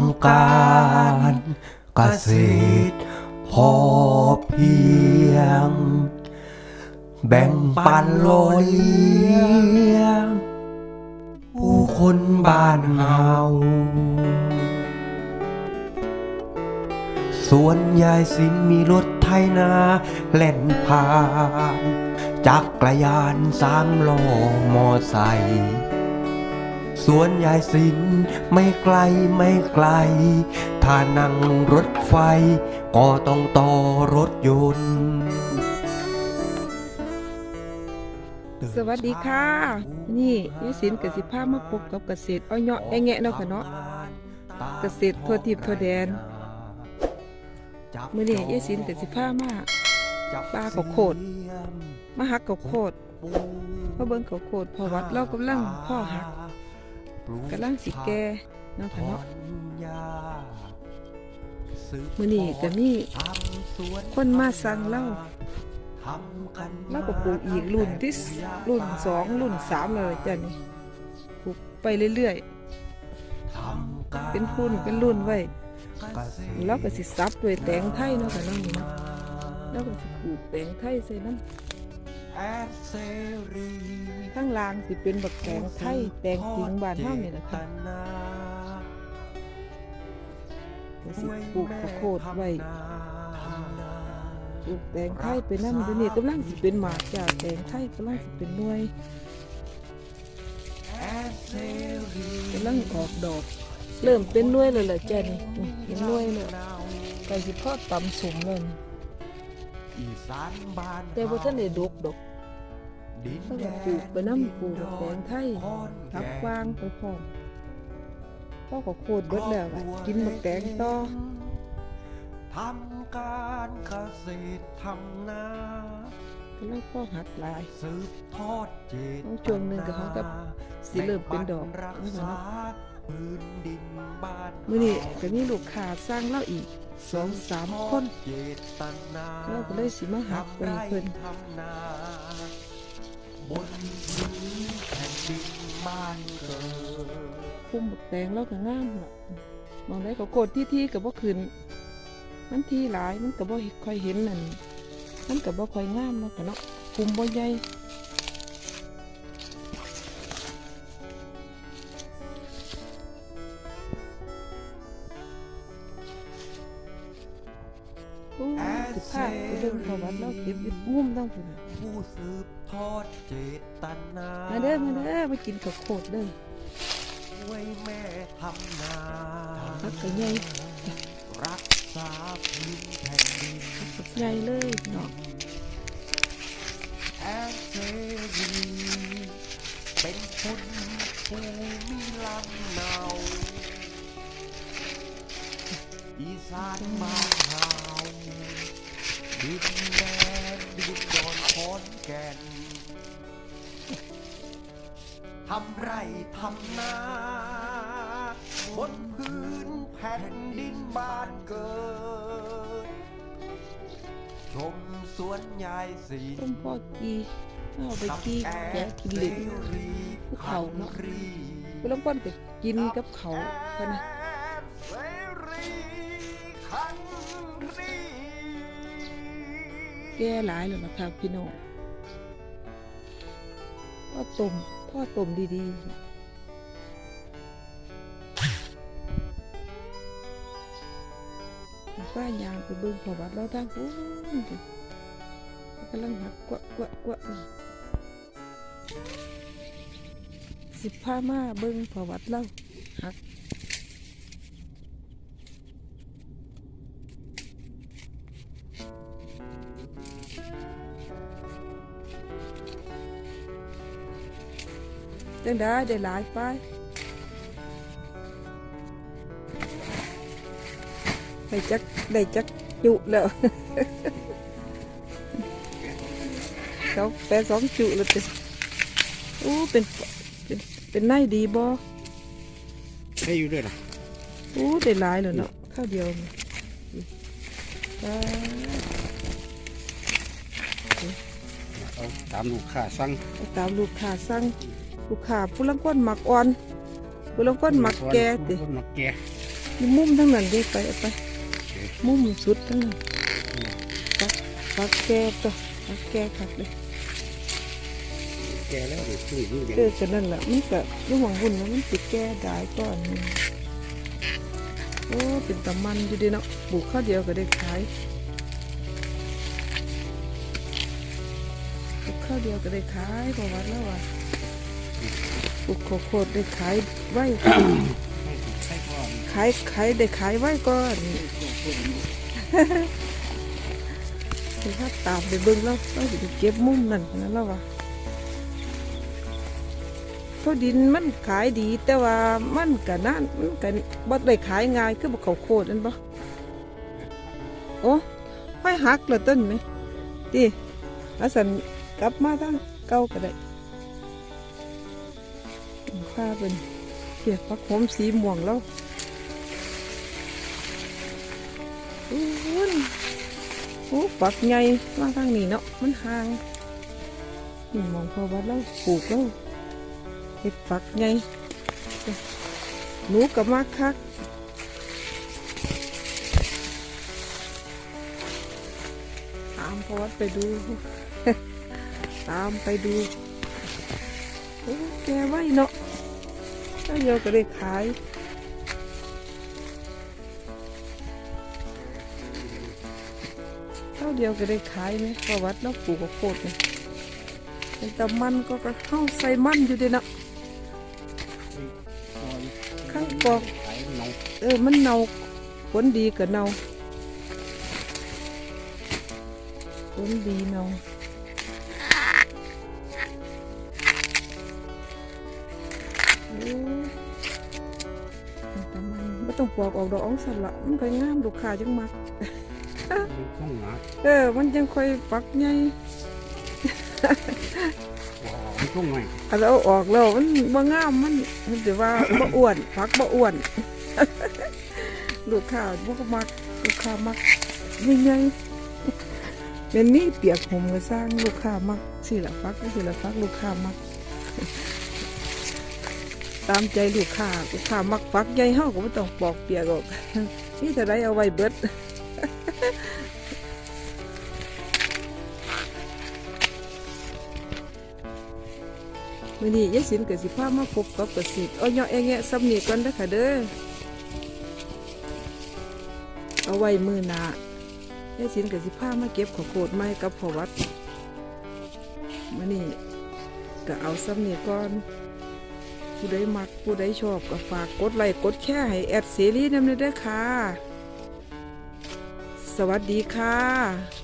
ำการเกษตรพอเพียง แบ่งปันโลยเลี้ยง ผู้คนบ้านเฮาส่วนยายสินมีรถไถนาเล่นผ่าน จักรยานสามล้อมอไซค์ สวนยายสินไม่ไกลไม่ไกล ถ้านั่งรถไฟ ก็ต้องต่อรถยนต์ สวัสดีค่ะ นี่ยายสินกสิภามาพบกับเกษตรอ้อยเนาะไอแงะเนาะค่ะเนาะเกษตรทั่วทิพย์ทั่วแดนเมื้อนี้ยายสินกสิภามาปลาข้าโพดมาหักข้าโพดมาเบิ่งข้าโพดพอวัดเรากำลังพ่อหัก กำลังสิแก่เนาะค่ะเนาะมื้อนี้ก็มีคนมาสั่งเราเราก็ปลูกอีกรุ่นที่สรุ่นสองรุ่นสามเลยจ้ะนี่ปลูกไปเรื่อยๆเป็นรุ่นเป็นรุ่นไว้แล้วก็สิซับด้วยแตงไทยเนาะค่ะน้องนี่เนาะแล้วก็สิปลูกแตงไทยใส่น้ำ ข้างล่างสิเป็นบักแตงไทยแตงจริงบ้านเฮานี่แหละค่ะก็สิปลูกข้าวโพดไว้ปลูกแตงไทยไปนำเดี๋ยวนี้กำลังสิเป็นหมากจ้าแตงไทยกำลังสิเป็นหน่วยกำลังออกดอก เริ่มเป็นหน่วยเลยแหละจ้นี่เป็นหน่วยเลยไก่สิพ่อตำสมเลย นี่แต่บ่ทันได้ดกดอกถ้าว่าปลูกไปน้ำปลูกแตงไทยทับฟางไปพร้อมพ่อก็โคตรเบิดแล้วอะกินบักแตงต่อทำการเกษตรทำนาก็แล้วพ่อหัดหลายสืบทอดเจตต้องช่วงหนึ่งก็เขาก็สิเริ่มเป็นดอกรักนี่ษาเนาะพื้นดินบ้านมื้อนี้ก็มีลูกค้าสร้างเราอีก สองสามคนเราก็เลยสิมาหักไปให้เพิ่นทำนาบนพื้นแผ่นดินบ้านเกิดคุมบักแตงเราก็งามล่ะมองได้ก็โกดที่ที่ก็บ่ขึ้น มันที่หลายมันก็บ่ค่อยเห็นนั่นมันก็บ่ค่อยงามเนาะค่เนาะคุมบ่ใหญ่ โอ้ยสิพาไปเบิ่องเขาวัดเราเก็บยู่มุมตั้งพุ่นผู้สืบทอดเจตนามาเด้อมาเด้อมากินข้าวโพดเด้อไว้แม่ทำนาพักก็ใหญ่รักษาพื้นแผ่นดินพักใหญ่เลยเนาะแอสเซรีเป็นคนภูมิลำเนาอีสานบ้านเฮา ดินแดนดินดอนขอนแก่นทำไรทำนาบนพื้นแผ่นดินบ้านเกิด ชมสวนยายสีต้มพ่อกีเอาไปกีแกะกินเหล็กภูเขาเนาะเวลาป้อนก็กินกับเขาวพะนะ แก่หลายแล้วนะครับพี่น้องพ่อต้มพ่อต้มดีๆป้ายางไปเบิ่งพอวัดเราทางปูนกำลังหักกวะกวะกวะอยู่สิบผ้ามาเบิ่งพอวัดเราหัก จังได้ได้หลายไปได้จักได้จักจุแล้วเขาแปดสองจุแล้วติอู้เป็นเป็นเป็นไนดีบ่ให้อยู่ด้วยนะอู้ได้หลายแล้วเนาะข้าวเดียวนี่อ่าเอาตามลูกค้าสั่งเอาตามลูกค้าสั่ง ลูกค้าผู้ลังก้นหมักอ่อนผู้ลังก้นหมักแก่ติคนหมักแก่อยู่มุมทั้งนั้นเด้ไปเอาไป มุมสุดทั้งนั้นปักปักแก้ตัวปักแก้คักเลยแกแล้วเดี๋ยวซื้อยิ่งเย็นเออกันนั่นแหละมันก็อยุ่งหวังบุญแล้วมันติดแก้ได้ก่อนนี่โอ้เป็นตะมันอยู่ดีเนาะปลูกข้าวเดียวก็ได้ขายปลูกข้าวเดียวก็ได้ขายเพราะว่าแล้วอะ ปลูกข้าวโพดได้ขายไว้ขายขายได้ขายไว้ก่อนถ้าตามไปเบิ่งแล้วเราจะเก็บมุมนั่นนั่นแล้ววะเพราะดินมันขายดีแต่ว่ามันก็นั่นมันก็บ่ได้ขายง่ายคือบ่เขาโคตรนั่นบ่โอ้ห้อยหักเลยต้นไหมดิอาสันกลับมาทางเก่าก็ได้ ข้าเป็นเปียกพักหอมสีม่วงแล้วโอ้ยโอ้ปักใหญ่มาทางนี้เนาะมันห่างนี่มองพอวัดแล้วปลูกแล้วเห็ดปักใหญ่หนูกับมาคักตามพอวัดไปดู ตามไปดู แกไว้เนาะแล้วเดียวก็ได้ขายเท่าเดียวก็ได้ขายไหมประวัติเราปลูกข้าวโพดเนี่ยเป็นแต่มันก็กระเข้าใส่มันอยู่เดีเนาะข้างกอกเนาเออมันเน่าผลดีกับเน่าผลดีเน่า ต้องปอกออกดอกเอองสันละมันก็งามลูกค้าจังมากต้องหนาเออ มันยังค่อยฟักใหญ่อ๋อมันต้องหน่อยอันเอาออกแล้วมันบ่งามมันมันสิว่าบ่อ้วนผักบ่อ้วนลูกค้าบ่ก็มักลูกค้ามักยังไงเป็นนี่เปียกผมก็สร้างลูกค้ามักสิละฟักสิละฟักลูกค้ามัก ตามใจลูกค้าลูกค้ามักฟักใหญ่เฮาก็บ่ต้องปอกเปียกออกนี่แต่ได้เอาไว้เบิดมื่อนี้ยายสินกับสิพามาพบกับกษตรอ้อยเงาะแอะแงะซ้ำนี่ก่อนเด้อค่ะเด้อเอาไว้มือหนายายสินกับสิพามาเก็บข้าวโพดไม้กับพ่อวัดมื่อนี้ก็เอาซ้ำนี่ก่อน ผู้ใดมักผู้ใดชอบก็ฝากกดไลค์กดแชร์ให้แอดเสรีนำเลยเด้อค่ะ สวัสดีค่ะ